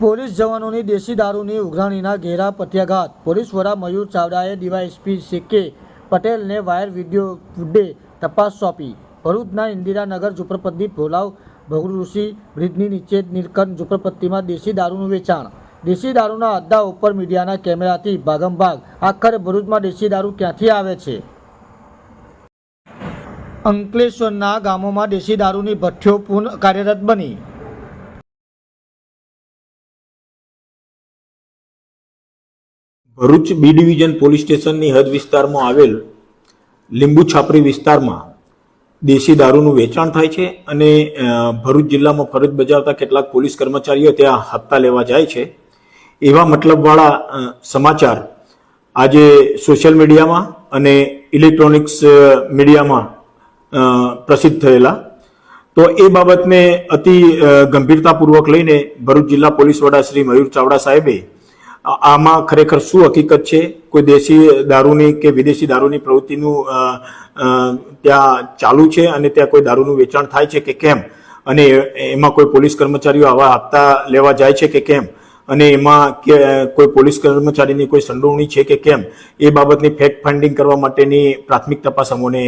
Police જવાનોની દેશી દારૂની ઉઘરાણીના ઘેરા પ્રત્યાઘાત. પોલીસ વડા મયુર ચાવડાએ ડીવાયએસપી સીકે પટેલને વાયર વીડિયો ફૂડે તપાસ સોંપી. ભરૂચના ઇન્દિરાનગર ઝુંપડપટ્ટી ભોલાવ ભગૃષિ બ્રિજની નીચે નીલકંઠ ઝુંપડપટ્ટીમાં દેશી દારૂનું વેચાણ. દેશી દારૂના અડ્ડા ઉપર મીડિયાના કેમેરાથી ભાગમભાગ. આખરે ભરૂચમાં દેશી દારૂ ક્યાંથી આવે છે? અંકલેશ્વરના ગામોમાં દેશી દારૂની ભઠ્ઠીઓ પૂર્ણ કાર્યરત બની. ભરૂચ બી ડિવિઝન પોલીસ સ્ટેશનની હદ વિસ્તારમાં આવેલ લીંબુ છાપરી વિસ્તારમાં દેશી દારૂનું વેચાણ થાય છે અને ભરૂચ જિલ્લામાં ફરજ બજાવતા કેટલાક પોલીસ કર્મચારીઓ ત્યાં હપ્તા લેવા જાય છે. એવા મતલબવાળા સમાચાર આજે સોશિયલ મીડિયામાં અને ઇલેક્ટ્રોનિક્સ મીડિયામાં પ્રસિદ્ધ થયેલા. તો એ બાબતને અતિ ગંભીરતાપૂર્વક લઈને ભરૂચ જિલ્લા પોલીસ વડા શ્રી મયુર ચાવડા સાહેબે આમાં ખરેખર શું હકીકત છે? કોઈ દેશી દારૂની કે વિદેશી દારૂની પ્રવૃત્તિનું ત્યાં ચાલુ છે અને ત્યાં કોઈ દારૂનું વેચાણ થાય છે કે કેમ? અને એમાં કોઈ પોલીસ કર્મચારીઓ આવા હપ્તા લેવા જાય છે કે કેમ? અને એમાં કે કોઈ પોલીસ કર્મચારીની કોઈ સંડોવણી છે કે કેમ, એ બાબતની ફેક્ટ ફાઇન્ડિંગ કરવા માટેની પ્રાથમિક તપાસ અમોને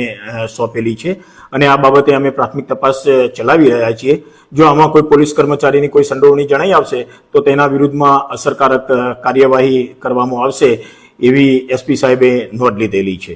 સોંપેલી છે. અને આ બાબતે અમે પ્રાથમિક તપાસ ચલાવી રહ્યા છીએ. જો આમાં કોઈ પોલીસ કર્મચારીની કોઈ સંડોવણી જણાઈ આવશે, તો તેના વિરુદ્ધમાં અસરકારક કાર્યવાહી કરવામાં આવશે, એવી એસપી સાહેબે નોંધ લીધેલી છે.